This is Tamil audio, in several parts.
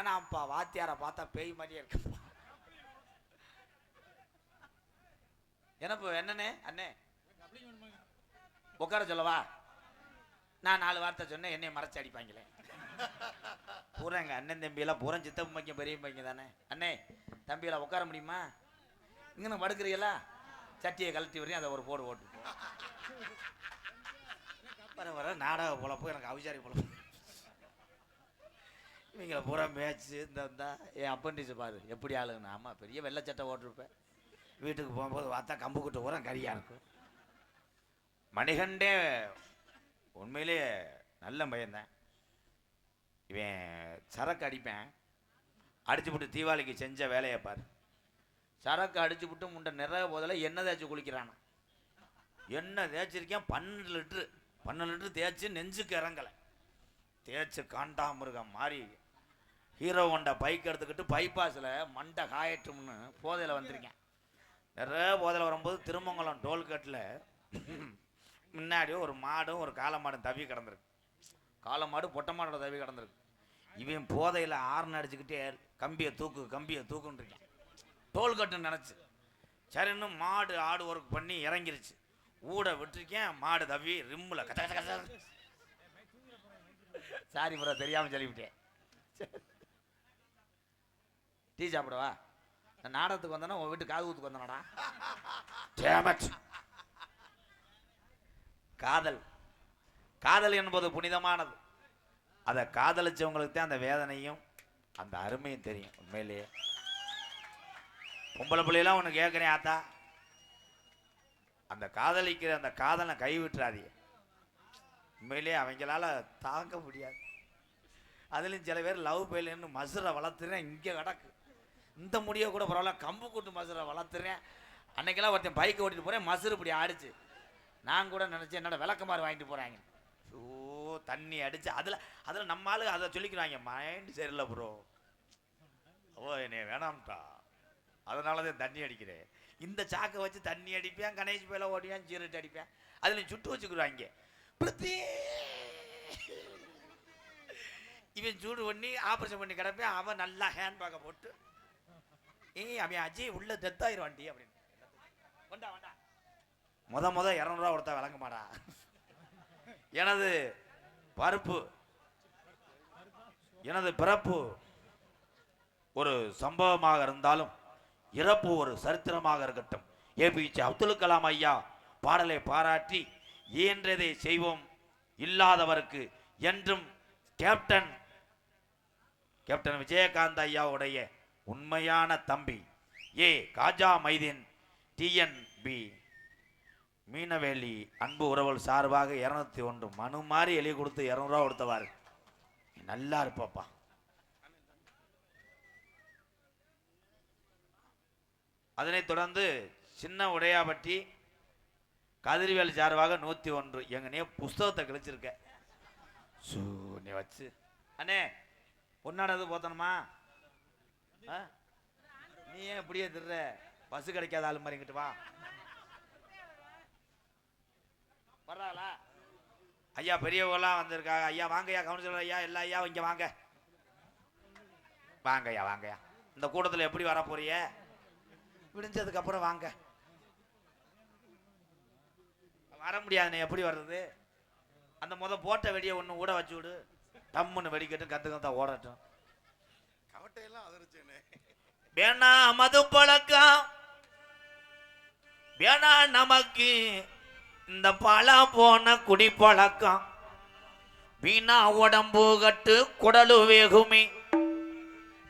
வேணாம்ப்பா வாத்தியாரை பார்த்தா பேய் மாதிரியே இருக்குப்பா. என்னப்போ என்னண்ணே? அண்ணே. உட்கார சொல்லவா? நான் நாலு வார்த்தை சொன்னேன் என்னைய மறைச்சு அடிப்பாங்களே. பூரா அண்ணன் தம்பியெல்லாம் பூரா சித்தப்பு பையன் பெரிய பையன் தானே. அண்ணே தம்பியெல்லாம் உட்கார முடியுமா? இங்கே படுக்கிறீங்களா? சட்டியை கழட்டி வரையும் அதை ஒரு போடு ஓட்டு. வர வர நாடக பொழப்பு எனக்கு அவிசாரி பொழப்பு. இவங்களை பூரா மேய்ச்சி இந்த இந்த என் அப்பண்டிஸ் பாரு எப்படி ஆளுங்கண்ணா ஆமாம் பெரிய வெள்ளை சட்டை ஓட்டிருப்பேன் வீட்டுக்கு போகும்போது பார்த்தா கம்பு குட்டு பூரா கரியாக இருக்கும் மணிகண்டே உண்மையிலே நல்ல பையன்தான். இவன் சரக்கு அடிப்பேன். அடிச்சு விட்டு தீபாவளிக்கு செஞ்ச வேலையை பாரு. சரக்கு அடிச்சு விட்டு முண்டை நிறைய போதில் எண்ணெய் தேய்ச்சி குளிக்கிறானா எண்ணெய் தேய்ச்சிருக்கேன் பன்னெண்டு லிட்ரு பன்னெண்டு லிட்ரு தேய்ச்சி நெஞ்சுக்கு இறங்கலை. தேய்ச்சி காண்டாமிருகம் மாறி ஹீரோ ஹோண்டா பைக் எடுத்துக்கிட்டு பைபாஸில் மண்டை காயட்டும்னு போதையில் வந்திருக்கேன் நிறைய போதையில் வரும்போது திருமங்கலம் டோல்கேட்டில் முன்னாடி ஒரு மாடும் ஒரு காளை மாடும் தவி கிடந்திருக்கு. காளை மாடு பொட்டை மாடோட தவி கிடந்திருக்கு. இவன் போதையில் ஆறுன்னு அடிச்சுக்கிட்டே கம்பியை தூக்கு கம்பியை தூக்குன்னு இருக்கேன் டோல்கட்டுன்னு நினச்சி சரின்னு மாடு ஆடு ஒர்க் பண்ணி இறங்கிருச்சு. ஊட விட்டுருக்கேன் மாடு தவி ரிம்மில் கச்ச கச்ச கச்ச சாரி ப்ரோ தெரியாமல் சொல்லிவிட்டேன். டீ சாப்பிடவா? நாடகத்துக்கு வந்தேன்னா உன் வீட்டு காது ஊத்துக்கு வந்தேனடா. டேமட் காதல். காதல் என்பது புனிதமானது. அதை காதலிச்சவங்களுக்கு தான் அந்த வேதனையும் அந்த அருமையும் தெரியும். உண்மையிலேயே. பொம்பளை பிள்ளையெல்லாம் ஒன்று கேட்குறேன் ஆத்தா. அந்த காதலிக்கிற அந்த காதலை கைவிட்டுறாதீங்க உண்மையிலேயே அவங்களால தாங்க முடியாது. அதுலேயும் சில பேர் லவ் பெயிலுன்னு மசுரை வளர்த்துறேன் இங்கே கிடக்கு. இந்த முடியை கூட பரவாயில்ல கம்பு கூட்டு மசுரை வளர்த்துறேன். அன்னைக்கெல்லாம் ஒருத்தன் பைக்கை ஓட்டிட்டு போகிறேன் மசுறு இப்படி ஆடிச்சு. நான் கூட நினச்சேன் என்னோட விளக்கமாறு வாங்கிட்டு போகிறாங்க ஓ தண்ணி அடிச்சு அதில் அதில் நம்ம ஆளு அதை சொல்லிக்கிறாங்க மைண்ட் சரியில்லை ப்ரோ ஓ என்னைய வேணாம்ட்டா. அதனால தான் தண்ணி அடிக்கிறேன். இந்த சாக்கை வச்சு தண்ணி அடிப்பேன் கணேஷ் பேல ஓடியான் சீரட் அடிப்பேன். அதில் சுட்டு வச்சுக்கிறாங்க பிரித்தி இவன் சூடு பண்ணி ஆப்ரேஷன் பண்ணி கிடப்பேன். அவன் நல்லா ஹேண்ட் பேக்கை போட்டு ஏய் அவன் அஜய் உள்ள டெத் வண்டி அப்படின்னு. வண்டா வண்டா முத முத இரநூறுவா கொடுத்தா விளங்க மாடா எனது பருப்பு எனது பிறப்பு ஒரு சம்பவமாக இருந்தாலும் இறப்பு ஒரு சரித்திரமாக இருக்கட்டும். ஏபிஜே அப்துல் கலாம் ஐயா பாடலை பாராட்டி இயன்றதை செய்வோம். இல்லாதவருக்கு என்றும் கேப்டன் கேப்டன் விஜயகாந்த் ஐயாவுடைய உண்மையான தம்பி. ஏ காஜா மைதீன் டிஎன்பி மீனவேலி அன்பு உறவுகள் சார்பாக இரநூத்தி ஒன்று மனு மாதிரி எழுதி கொடுத்து இரநூறுவா கொடுத்தவாரு நல்லா இருப்பாப்பா. அதனைத் தொடர்ந்து சின்ன உடையாபட்டி கதிர்வேல் சார்பாக நூற்றி ஒன்று. எங்கனே புஸ்தகத்தை கிழிச்சிருக்க. சூ நீ வச்சு. அண்ணே பொன்னாடது போத்தணுமா? நீ ஏன் இப்படியே திடுற பஸ் கிடைக்காத ஆளு மாதிரி இங்கிட்டு வா. வர்றாங்களா ஐயா பெரியவங்களாம் வந்திருக்காங்க. ஐயா வாங்கய்யா கவுன்சிலர் ஐயா. எல்லா ஐயா இங்க வாங்க. வாங்கய்யா வாங்கய்யா. இந்த கூட்டத்தில் எப்படி வர போறிய விடிஞ்சதுக்கு அப்புறம் வாங்க. வர முடியாதுண்ணே எப்படி வர்றது? அந்த முத போட்ட வெடியை ஒன்று ஊட வச்சு விடு. டம்முன்னு வெடிக்கட்டும் கத்து கத்தா ஓடட்டும். கவட்டையெல்லாம் அதிர்ச்சி வேணா மது பழக்கம். வேணா நமக்கு இந்த பழம் போன குடி பழக்கம். வீணா உடம்பு கட்டு குடலு வேகுமே.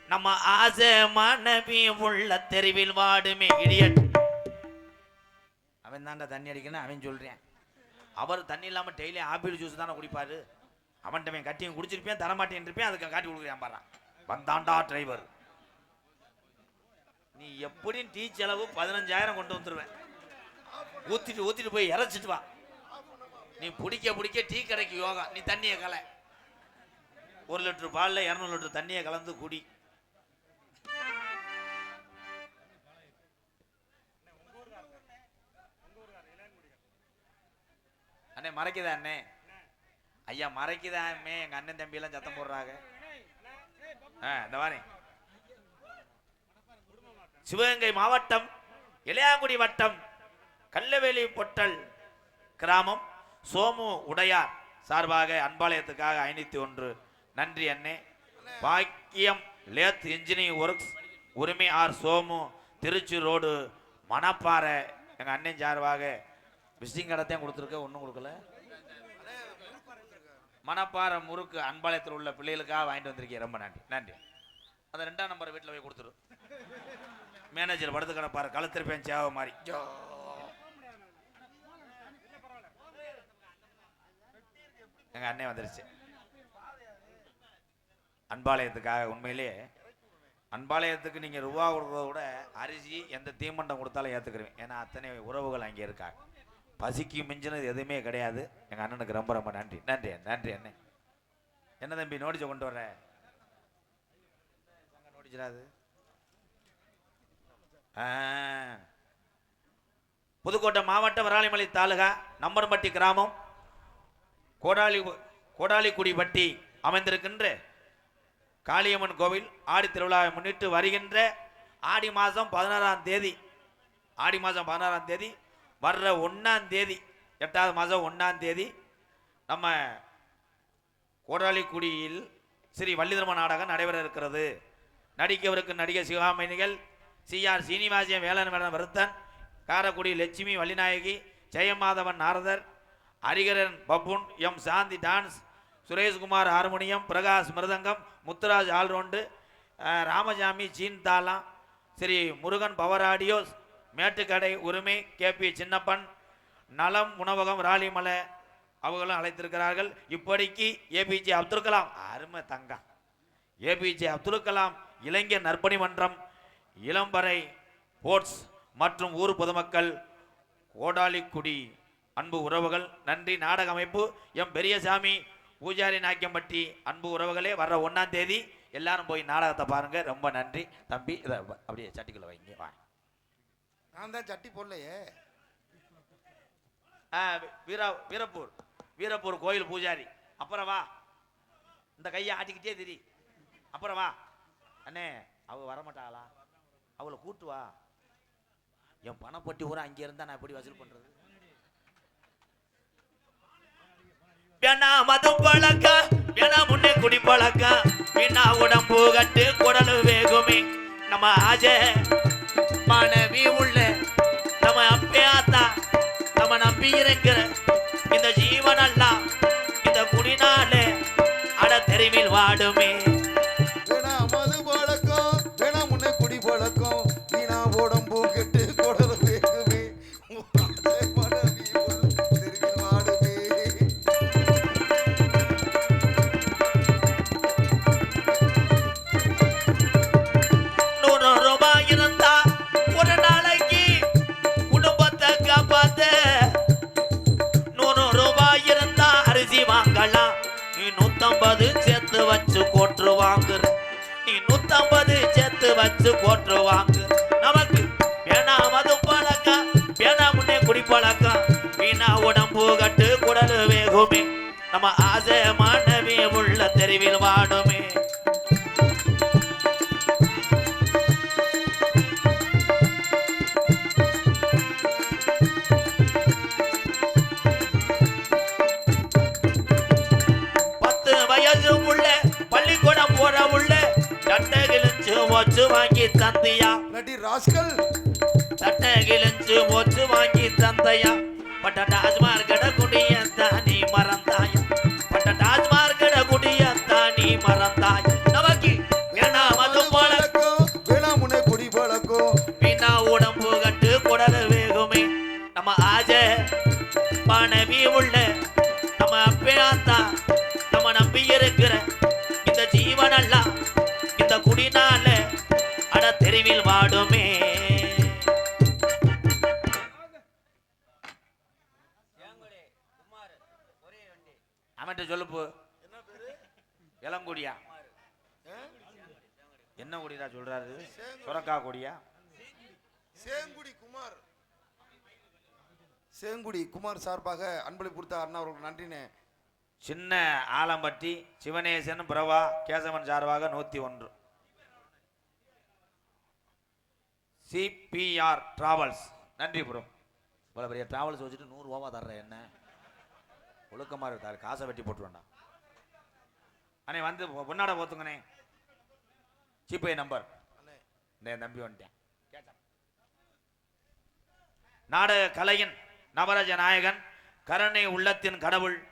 நம்ம ஆசை மனைவி உள்ள தெருவில் வாடுமே இடியட். அவன் தான்டா தண்ணி அடிக்கணும் அவன் சொல்றேன். அவர் தண்ணி இல்லாம டெய்லி ஆப்பிள் ஜூஸ் தானே குடிப்பாரு. அவன்கிட்ட அவன் கட்டியும் குடிச்சிருப்பேன் தரமாட்டேன் இருப்பேன் அதுக்கு காட்டி கொடுக்குறேன் பாரு. வந்தாண்டா டிரைவர் நீ எப்படியும் டீ செலவு பதினஞ்சாயிரம் கொண்டு வந்துடுவேன் ஊத்திட்டு ஊத்திட்டு போய் இறைச்சிட்டு வா. நீ பிடிக்க பிடிக்க டீ கடைக்கு யோகா. நீ தண்ணியை கலை. ஒரு லிட்டர் பாலில் இரநூறு லிட்டர் தண்ணியை கலந்து குடி. அண்ணே மறைக்குதா அண்ணே? ஐயா மறைக்குதா அம்மே? எங்கள் அண்ணன் தம்பியெல்லாம் சத்தம் போடுறாங்க. ஆ இந்த வாரேன் சிவகங்கை மாவட்டம் இளையாங்குடி வட்டம் கல்லவேலி பொட்டல் கிராமம் சோமு உடையார் சார்பாக அன்பாலயத்துக்காக ஐநூத்தி ஒன்று. நன்றி அண்ணே. பாக்கியம் லேத் இன்ஜினியரிங் ஒர்க்ஸ் உரிமை ஆர் சோமு திருச்சி ரோடு மணப்பாறை எங்கள் அண்ணன் சார்பாக விசிட்டிங் கடத்தையும் கொடுத்துருக்க ஒன்றும் கொடுக்கல. மணப்பாறை முறுக்கு அன்பாலயத்தில் உள்ள பிள்ளைகளுக்காக வாங்கிட்டு வந்திருக்கேன் ரொம்ப நன்றி. நன்றி. அந்த ரெண்டாம் நம்பர் வீட்டில் போய் கொடுத்துரு. மேனேஜர் படுத்து கிடப்பாரு கழுத்திருப்பேன் சேவை மாதிரி. எங்க அண்ணன் வந்துருச்சு. அன்பாலயத்துக்காக உண்மையிலேயே அன்பாலயத்துக்கு நீங்க ரூபா கொடுக்கறத விட அரிசி எந்த தீமண்டம் கொடுத்தாலும் ஏத்துக்கிறேன் ஏன்னா அத்தனை உறவுகள் அங்கே இருக்காங்க பசிக்கு மிஞ்சினது எதுவுமே கிடையாது. எங்க அண்ணனுக்கு ரொம்ப ரொம்ப நன்றி. நன்றி நன்றி அண்ணே. என்ன தம்பி நோடிச்ச கொண்டு வர்ற? நோடிச்சிடாது. புதுக்கோட்டை மாவட்டம் விராலிமலை தாலுகா நம்பர்பட்டி கிராமம். கோடாலி கோடாலிக்குடிப்பட்டி அமைந்திருக்கின்ற காளியம்மன் கோவில் ஆடி திருவிழாவை முன்னிட்டு வருகின்ற ஆடி மாதம் பதினாறாம் தேதி ஆடி மாதம் பதினாறாம் தேதி வர்ற ஒன்றாம் தேதி எட்டாவது மாதம் ஒன்றாம் தேதி நம்ம கோடாலிக்குடியில் ஸ்ரீ வள்ளிதர்ம நாடகம் நடைபெற இருக்கிறது. நடிக்கவிருக்கும் நடிகர் சிவகாமினிகள் சிஆர் சீனிவாசியம் வேலன் வேலன் வருத்தன் Karaikudi Lakshmi Vallinayaki Jayamadhavan Naradar Hariharan buffoon M Shanthi dance Sureshkumar harmonium Prakash mridangam Muthuraj allround ராமஜாமி Ramasamy scene Sri Murugan power audios Mettukadai உரிமை கே பி சின்னப்பன் நலம் உணவகம் ராலிமலை அவர்களும் அழைத்திருக்கிறார்கள். இப்படிக்கு ஏபிஜே அப்துல் கலாம் அருமை தங்கம். ஏபிஜே அப்துல் கலாம் இளைஞர் நற்பணி மன்றம் இளம்பறை போர்ட்ஸ் மற்றும் ஊர் பொதுமக்கள் கோடாலிக்குடி அன்பு உறவுகள் நன்றி. நாடக அமைப்பு எம். பெரியசாமி பூஜாரி நாக்கியம்பட்டி அன்பு உறவுகளே வர்ற ஒன்றாம் தேதி எல்லாரும் போய் நாடகத்தை பாருங்க. ரொம்ப நன்றி. தம்பி இதை அப்படியே சட்டிக்குள்ள வைங்க வா. நான் தான் சட்டி போடலையே. வீரா வீரப்பூர் வீரப்பூர் கோயில் பூஜாரி. அப்புறம் வா. இந்த கையை ஆட்டிக்கிட்டே திரி. அப்புறம் வா. அண்ணே அவ வரமாட்டாளா? அவளை கூட்டு வா. என் பணப்பட்டி ஊரா அங்கே இருந்தா நான் எப்படி வசூல் பண்றது? வேணா மதம் பழக்க வேணா முன்னே குடி பழக்க. வீணா உடம்பு கட்டு குடலு வேகுமே. நம்ம ஆஜ மனைவி உள்ள. நம்ம அப்பையாத்தா நம்ம நம்பி இருக்கிற இந்த ஜீவனெல்லாம் இந்த குடினாலே அட தெருவில் வாடுமே. வாங்கி தந்தியா? நடி ராஸ்கல். சட்டை கிழிஞ்சு மொச்சு வாங்கி தந்தையா? பட்ட டாஸ்மார் கட குடிய அவன்கிட்ட சொல்லுப்பு இளங்குடியா? என்ன குடிடா சொல்றாரு? சுரக்கா குடியா? சேங்குடி குமார். சேங்குடி குமார் சார்பாக அன்பளி கொடுத்த அண்ணா அவர்களுக்கு நன்றினே சின்ன ஆலம்பட்டி சிவனேசன் பிரபா கேசவன் சார்பாக நூற்றி ஒன்று. சிபிஆர் டிராவல்ஸ் நன்றி ப்ரோ. இவ்வளோ பெரிய டிராவல்ஸ் வச்சுட்டு நூறுரூவா தர்றேன் என்ன? ஒழுக்கமாக இருந்தாரு காசை வெட்டி போட்டு வேண்டாம். அண்ணே வந்து பொ- பொன்னாட போத்துங்கண்ணே. GPay number. என் தம்பி வந்துட்டேன். கேட்டேன். நாடக கலையின் நவரஜ நாயகன் கருணை உள்ளத்தின் கடவுள்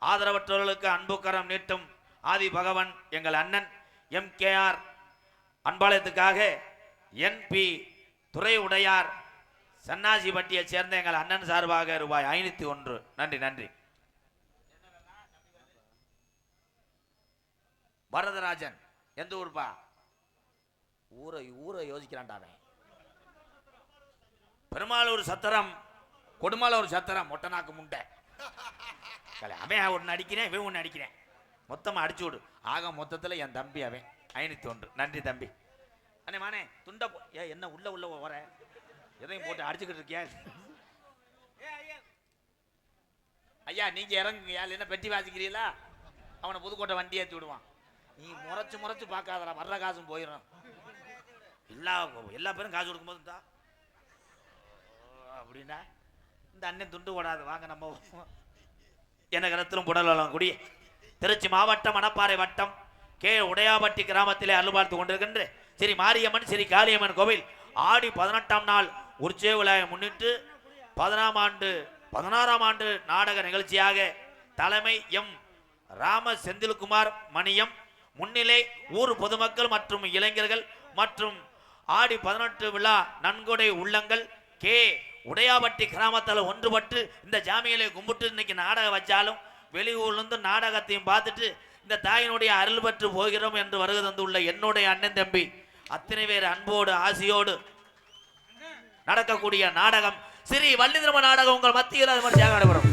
ஆதரவற்றவர்களுக்கு அன்புக்கரம் நீட்டும் ஆதி பகவன் எங்கள் அண்ணன் எம் கேஆர் அன்பாலயத்துக்காக என்பி துறை உடையார் சன்னாசிப்பட்டியைச் சேர்ந்த எங்கள் அண்ணன் சார்பாக ரூபாய் ஐநூத்தி ஒன்று. நன்றி நன்றி. வரதராஜன். எந்த ஊர்ப்பா? ஊரை ஊரை யோசிக்கிறான்டா அவன். பெருமாளூர் சத்திரம் கொடுமாலூர் சத்திரம் மொட்டநாக்கு முண்டை. அவன் ஒன்று அடிக்கிறேன் இவன் ஒன்று அடிக்கிறேன். மொத்தமாக அடிச்சு விடு. ஆக மொத்தத்தில் என் தம்பி அவன். ஐநூற்றி ஒன்று நன்றி தம்பி. அண்ணே மானே துண்டை போ ஏ என்ன உள்ள உள்ள வர? எதையும் போட்டு அடிச்சுக்கிட்டு இருக்கியா? ஐயா நீங்க இறங்குங்க. இல்லைன்னா பெட்டி வாசிக்கிறீங்களா? அவனை புதுக்கோட்டை வண்டி ஏற்றி விடுவான். நீ முறைச்சு முறைச்சு பார்க்காதடா வர்ற காசும் போயிடும். எல்லா எல்லா பேரும் காசு கொடுக்கும்போது இந்தா. அப்படின்னா இந்த அண்ணன் துண்டு ஓடாது வாங்க நம்ம என கருத்திலும் புடலம் குடி திருச்சி மாவட்டம் மணப்பாறை வட்டம் கே. உடையாபட்டி கிராமத்திலே அருள்பார்த்து கொண்டிருக்கின்ற ஸ்ரீ மாரியம்மன் ஸ்ரீ காளியம்மன் கோவில் ஆடி பதினெட்டாம் நாள் உற்சவ விழாவை முன்னிட்டு பதினாம் ஆண்டு பதினாறாம் ஆண்டு நாடக நிகழ்ச்சியாக தலைமை எம். ராம செந்தில்குமார் மணியம் முன்னிலை ஊர் பொதுமக்கள் மற்றும் இளைஞர்கள் மற்றும் ஆடி பதினெட்டு விழா நன்கொடை உள்ளங்கள். கே. உடையாபட்டி கிராமத்தில் ஒன்றுபட்டு இந்த ஜாமியலை கும்பிட்டு இன்னைக்கு நாடகம் வச்சாலும் வெளியூர்லேருந்து நாடகத்தையும் பார்த்துட்டு இந்த தாயினுடைய அருள் பெற்று போகிறோம் என்று வருகை தந்துள்ள என்னுடைய அண்ணன் தம்பி. அத்தனை பேர் அன்போடு ஆசையோடு நடக்கக்கூடிய நாடகம். ஸ்ரீ வள்ளிதிரும நாடகம் உங்கள் மத்தியில் அது மாதிரி தியாக நடைபெறும்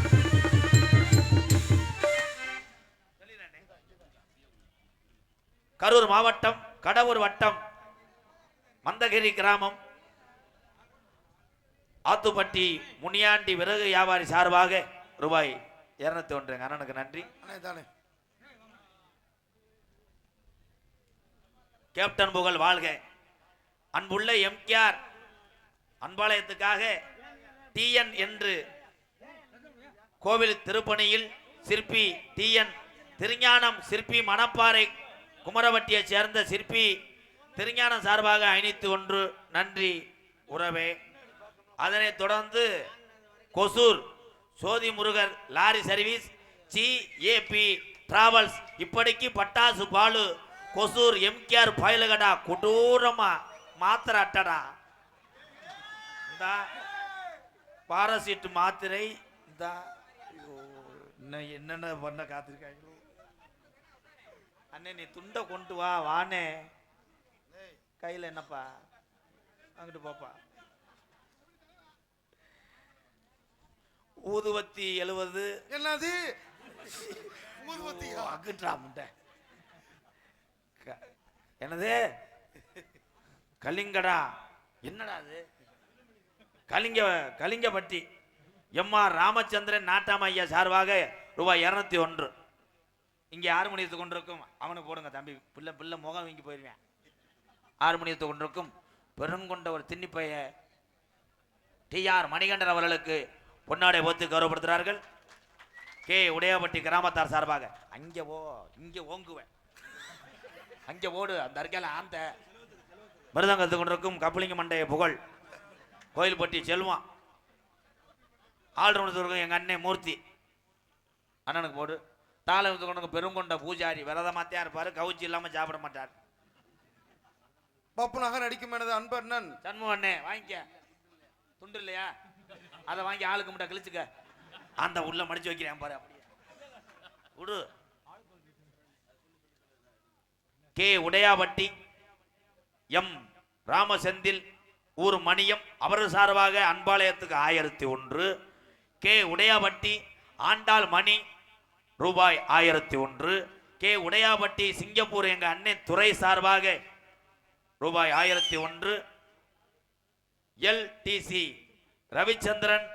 கரூர் மாவட்டம் கடவுர் வட்டம் மந்தகிரி கிராமம் ஆத்துப்பட்டி முனியாண்டி விறகு வியாபாரி சார்பாக ரூபாய் இருநூத்தி ஒன்று. அண்ணனுக்கு நன்றி. கேப்டன் புகழ் வாழ்க. அன்புள்ள எம்கேஆர் அன்பாலயத்துக்காக டிஎன் என்று கோவில் திருப்பணியில் சிற்பி டிஎன் திருஞானம் சிற்பி மணப்பாறை குமரவட்டியைச் சேர்ந்த சிற்பி திருஞானம் சார்பாக ஐநூத்தி ஒன்று நன்றி உறவே. அதனைத் தொடர்ந்து Kosur Sothi Murugar lorry service C AB travels இப்படிக்கு பட்டாசு பாலு கொசூர் எம்கேஆர் பயலுகடா கொடூரமா மாத்திரை அட்டடா. இந்த பாரசீட்டு மாத்திரை இந்த என்னென்ன பண்ண காத்திருக்காங்களோ. அண்ணே நீ துண்டை கொண்டு வா வானே கையில் என்னப்பா? அங்கிட்டு போப்பா. ஊதுவத்தி எழுவது. என்னது? ஊதுபத்தியா? அங்கிட்டா முட்டை என்னது? கலிங்கடா. என்னடா அது? கலிங்க கலிங்கப்பட்டி. எம்ஆர் ராமச்சந்திரன் நாட்டாம ஐயா சார்பாக ரூபாய் இரநூத்தி ஒன்று. இங்கே ஆறு மணியத்து கொண்டிருக்கும். அவனுக்கு போடுங்க தம்பி. பிள்ளை பிள்ளை முகம் வீங்கி போயிருவேன். ஆறு மணியத்து கொண்டிருக்கும். பெருங்கொண்ட ஒரு திண்ணிப்பைய டிஆர் மணிகண்டன் அவர்களுக்கு பொன்னாடை போத்து கௌரவப்படுத்துகிறார்கள். கே. உடையாபட்டி கிராமத்தார் சார்பாக. அங்கே ஓ இங்கே ஓங்குவேன். அங்கே ஓடு. அந்த அறிக்கையில் ஆந்த. மிருதங்கத்து கொண்டிருக்கும் கப்பலிங்க மண்டைய புகழ். கோயில்பட்டி செல்வம் ஆள்ரவுண்டத்துக்கும் எங்கள் அண்ணன் மூர்த்தி. அண்ணனுக்கு போடு. தாளத்து கொண்டு பெருங்கொண்ட பூஜாரி விரதமாத்தையா இருப்பார் கவுச்சி இல்லாமல் சாப்பிட மாட்டார். பப்பு நகர் அடிக்கும் எனது அன்பண்ணன் சண்முக அண்ணே வாங்கிக்க. துண்டு இல்லையா? அதை வாங்கி ஆளுக்கு மட்டும் கிழிச்சுக்க. அந்த உள்ள மடிச்சு வைக்கிறேன் பாரு அப்படியே. விடு. கே. உடையாபட்டி எம். ராமசெந்தில் ஊர் மணியம் அவர் சார்பாக அன்பாலயத்துக்கு ஆயிரத்தி ஒன்று. கே. உடையாபட்டி ஆண்டாள் மணி ரூபாய் ஆயிரத்தி ஒன்று. கே. உடையாபட்டி சிங்கப்பூர் எங்க அண்ணன் துறை சார்பாக ரூபாய் ஆயிரத்தி ஒன்று. எல்டிசி ரவிச்சந்திரன்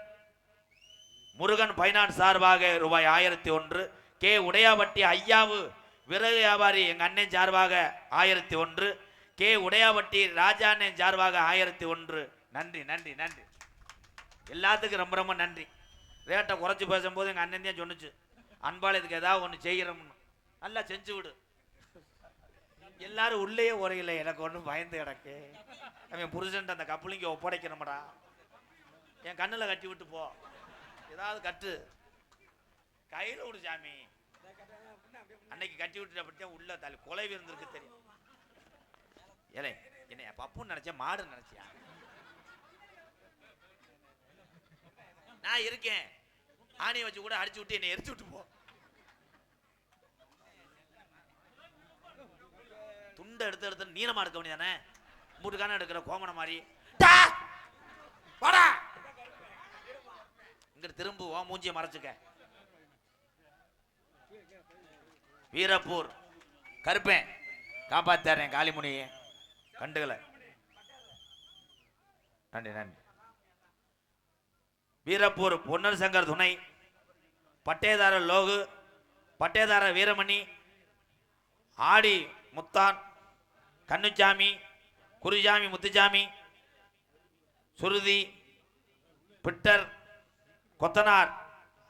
முருகன் பைனான்ஸ் சார்பாக ரூபாய் ஆயிரத்தி ஒன்று. கே. உடையாபட்டி ஐயாவு விறகு வியாபாரி எங்கள் அண்ணன் சார்பாக ஆயிரத்தி ஒன்று. கே. உடையாபட்டி ராஜா அண்ணன் சார்பாக ஆயிரத்தி ஒன்று. நன்றி நன்றி நன்றி. எல்லாத்துக்கும் ரொம்ப ரொம்ப நன்றி. ரேட்டை குறைச்சி பேசும்போது எங்கள் அண்ணன் தான் சொன்னிச்சு. அன்பால் இதுக்கு ஏதாவது ஒன்று செய்கிறோம்னு நல்லா செஞ்சு விடு. எல்லாரும் உள்ளேயே உரையில எனக்கு ஒன்றும் பயந்து கிடக்கு. என் புருஷன் அந்த கப்புளிங்க ஒப்படைக்கணும்டா. என் கண்ணில் கட்டி விட்டு போ. ஏதாவது கட்டு. கையில் விடு சாமி. அன்னைக்கு கட்டி விட்டுட்டு அப்படித்தான் உள்ள தள்ளி குலைவி இருந்திருக்கு தெரியும். ஏலே என்னைய பப்புன்னு நினைச்சேன் மாடு நினைச்சியா? நான் இருக்கேன். ஆணியை வச்சு கூட அடிச்சு விட்டு என்னை எரிச்சு விட்டு போ. துண்டை எடுத்து எடுத்து நீளமா எடுக்க வேண்டியதானே? மூட்டுக்கான எடுக்கிற கோமண மாதிரி. டா! வாடா! இங்க திரும்ப ஓ மூஞ்சிய மறைச்சுக்க. வீரப்பூர். கருப்பேன். காப்பாத்தாரேன் காளிமுனியை. கண்டுகளை நன்றி நன்றி. வீரப்பூர் பொன்னர் சங்கர் துணை. பட்டேதார லோகு பட்டேதார வீரமணி ஆடி முத்தான் கண்ணுச்சாமி குருசாமி முத்துச்சாமி சுருதி பிட்டர் கொத்தனார்.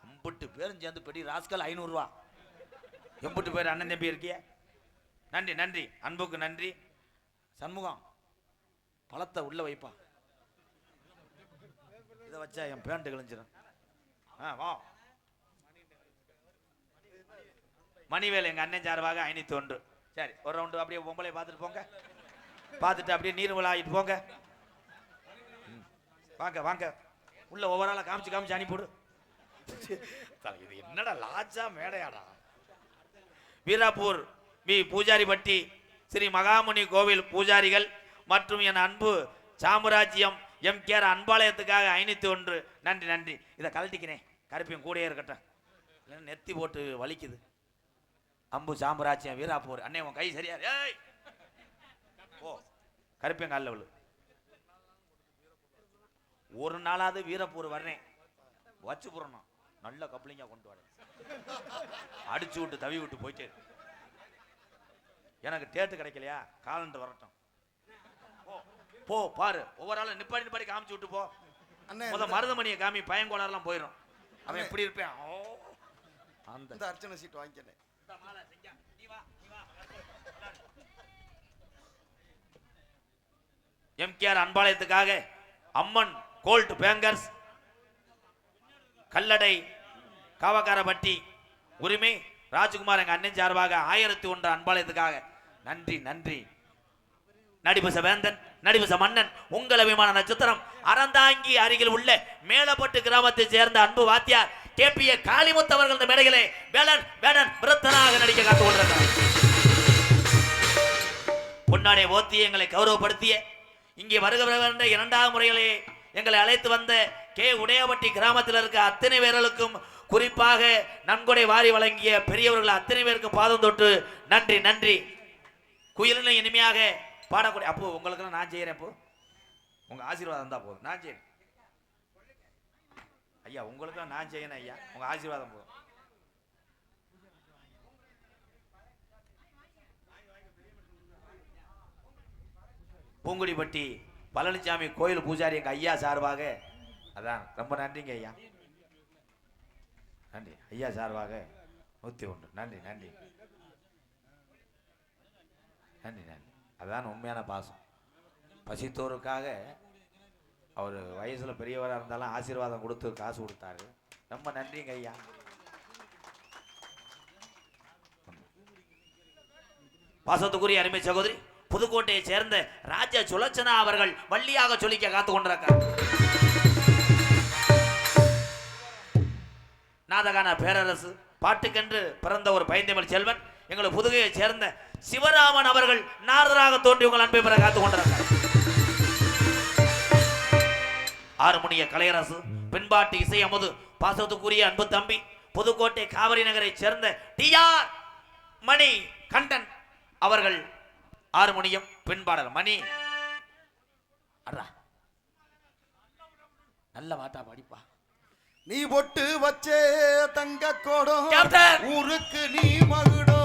எம்புட்டு பேரும் சேர்ந்து பெரிய ராஸ்கல் ஐநூறுரூவா எம்புட்டு பேர் அண்ணன் தம்பி இருக்கிய. நன்றி நன்றி. அன்புக்கு நன்றி. சண்முகம் பழத்தை உள்ள வைப்பா. இதை வச்சா என் பேண்ட்டு கிழிஞ்சிடும் ஆ வா. மணிவேல் எங்கள் அண்ணன் சார்பாக ஐநூத்தி ஒன்று சரி ஒரு ரவுண்டு அப்படியே பொம்பளை பார்த்துட்டு போங்க. பார்த்துட்டு அப்படியே நீர் ஆகிட்டு போங்க. ம். வாங்க வாங்க. உள்ள ஒவ்வொரு ஆளாக காமிச்சு காமிச்சு அனுப்பிவிடு இது என்னடா லாஜா மேடையாடா? வீராப்பூர் வி பூஜாரிப்பட்டி ஸ்ரீ மகாமுனி கோவில் பூஜாரிகள் மற்றும் என் அன்பு சாம்ராஜ்யம் எம் கேர் அன்பாலயத்துக்காக ஐநூத்தி ஒன்று. நன்றி நன்றி. இதை கழட்டிக்கிறேன். கருப்பியும் கூடயே இருக்கட்டும். நெத்தி போட்டு வலிக்குது. அம்பு சாம்ராஜ்யம் வீராப்பூர் அண்ணே உன் கை சரியா ஏய்! ஓ கருப்பியம் காலில் விழு. ஒரு நாளாவது வீரப்பூர் வர்றேன். வச்சு புறணும் நல்ல கப்ளிங்கா கொண்டு வரேன். அடிச்சு விட்டு தவி விட்டு போயிட்டே. எனக்கு டேட்டு கிடைக்கலையா? காலண்டு வரட்டும். போ, போ பாரு. ஒவ்வொரு ஆளும் நிப்பாடி நிப்பாடி காமிச்சு விட்டு போ. முத மருதமணியை காமி பயங்கோளாறுலாம் போயிடும் அவன் எப்படி இருப்பான். அந்த அர்ச்சனை சீட் வாங்கிக்கிறேன். எம்கேஆர் அன்பாலயத்துக்காக அம்மன் கோல்ட் பேங்கர்ஸ் கல்லடை காவக்காரப்பட்டி உரிமை ராஜ்குமார் எங்க அண்ணன் சார்பாக ஆயிரத்தி ஒன்று அன்பாலயத்துக்காக நன்றி நன்றி. நடிபச வேந்தன் நடிபச மன்னன் உங்கள் அபிமான நட்சத்திரம் அறந்தாங்கி அருகில் உள்ள மேலப்பட்டு கிராமத்தை சேர்ந்த அன்பு வாத்தியார் கேபிஏ காளிமுத்து அவர்கள் இந்த மேடையிலே வேடன் வேடன் விரத்தனாக நடிக்க காத்து கொண்டிருக்கிறார் பொன்னாடை ஓத்தி எங்களை கௌரவப்படுத்திய இங்கே வருக இரண்டாம் முறையிலே எங்களை அழைத்து வந்த கே. உடையபட்டி கிராமத்தில் இருக்க அத்தனை பேர்களுக்கும் குறிப்பாக நன்கொடை வாரி வழங்கிய பெரியவர்கள் அத்தனை பேருக்கும் பாதம் தொட்டு நன்றி நன்றி. குயிலினை இனிமையாக பாடக்கூடிய அப்போ உங்களுக்கு நான் செய்கிறேன் அப்போ. உங்கள் ஆசீர்வாதம் தான் போதும். நான் செய்கிறேன் ஐயா உங்களுக்கு நான் செய்யணும் ஐயா. உங்கள் ஆசீர்வாதம் போதும். பூங்குடிப்பட்டி பழனிசாமி கோயில் பூஜாரி எங்கள் ஐயா சார்பாக அதான் ரொம்ப நன்றிங்க ஐயா. நன்றி. ஐயா சார்பாக நூற்றி ஒன்று. நன்றி நன்றி. நன்றி நன்றி. அதான் உண்மையான பாசம். பசித்தோருக்காக அவர் வயசில் பெரியவராக இருந்தாலும் ஆசீர்வாதம் கொடுத்து காசு கொடுத்தாரு. ரொம்ப நன்றிங்க ஐயா. பாசத்துக்குரிய அருமை சகோதரி புதுக்கோட்டையை சேர்ந்த ராஜா சுலச்சனா அவர்கள் வள்ளியாக சொல்லிக்க காத்து கொண்டிருக்கார். நாதகான பேரரசு பாட்டுக்கென்று பிறந்த ஒரு பைந்தமிழ் செல்வன் எங்கள் புதுகையை சேர்ந்த சிவராமன் அவர்கள் நாரதராக தோன்றி உங்கள் அன்பை பெற காத்து கொண்டிருக்காங்க ஆறுமணிய கலையரசு பெண்பாட்டு இசை அமுது பாசத்துக்குரிய அன்பு தம்பி புதுக்கோட்டை காவிரி நகரை சேர்ந்த டி ஆர் மணி கண்டன் அவர்கள் ஆறுமணியம் பெண்பாடல். மணி நல்ல வாட்டா படிப்பா. நீ பொட்டு வச்சே தங்க கோடம். ஊருக்கு நீ மகுடம்.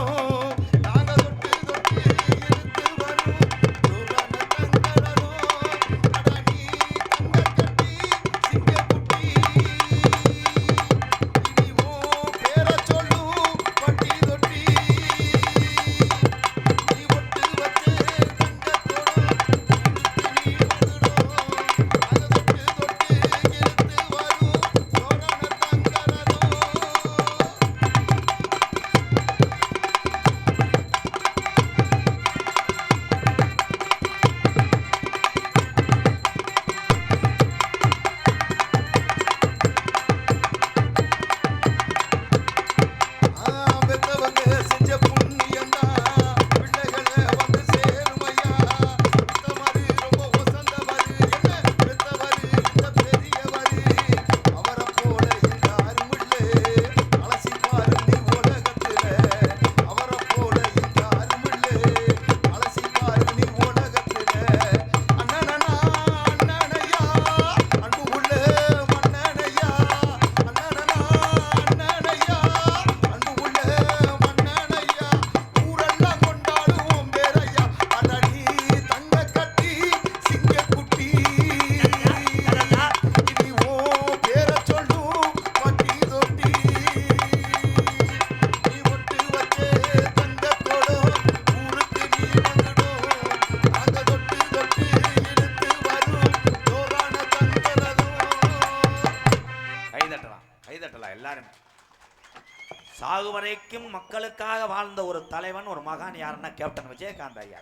யாருன்னா கேப்டன் விஜயகாந்த் ஐயா.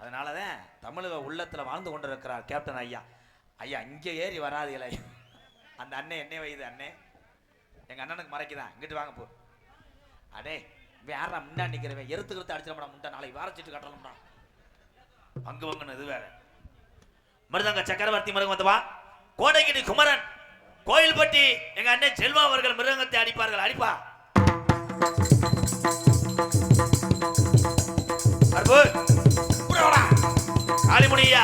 அதனால தான் தமிழக உள்ளத்தில் வாழ்ந்து கொண்டிருக்கிறார் கேப்டன் ஐயா. ஐயா இங்கே ஏறி வராது வராதுல அந்த அண்ணன் என்ன வயது அண்ணே. எங்கள் அண்ணனுக்கு மறைக்குதான் இங்கிட்டு வாங்க போ. அடே வேற முன்னாடி நிற்கிறவன் எருத்து கருத்து அடிச்சிடமாடா முண்டா. நாளைக்கு வாரச்சிட்டு கட்டணும்டா. பங்கு வங்கன்னு இது வேற. மிருதங்க சக்கரவர்த்தி மிருகம் வந்துவா கோடகிரி குமரன் கோயில்பட்டி எங்க அண்ணன் செல்வா அவர்கள் மிருகத்தை அடிப்பார்கள். அடிப்பா. காளிமுனியா.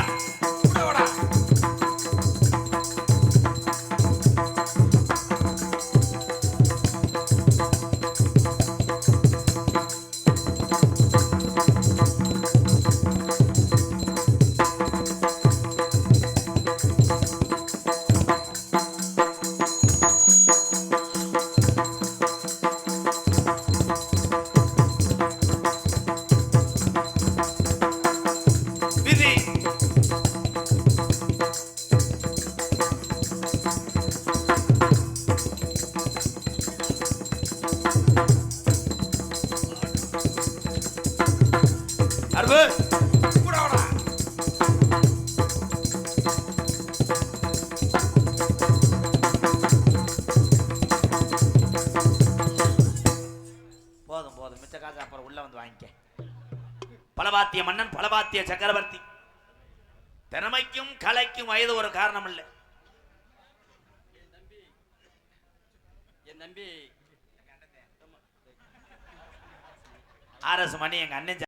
అన్నం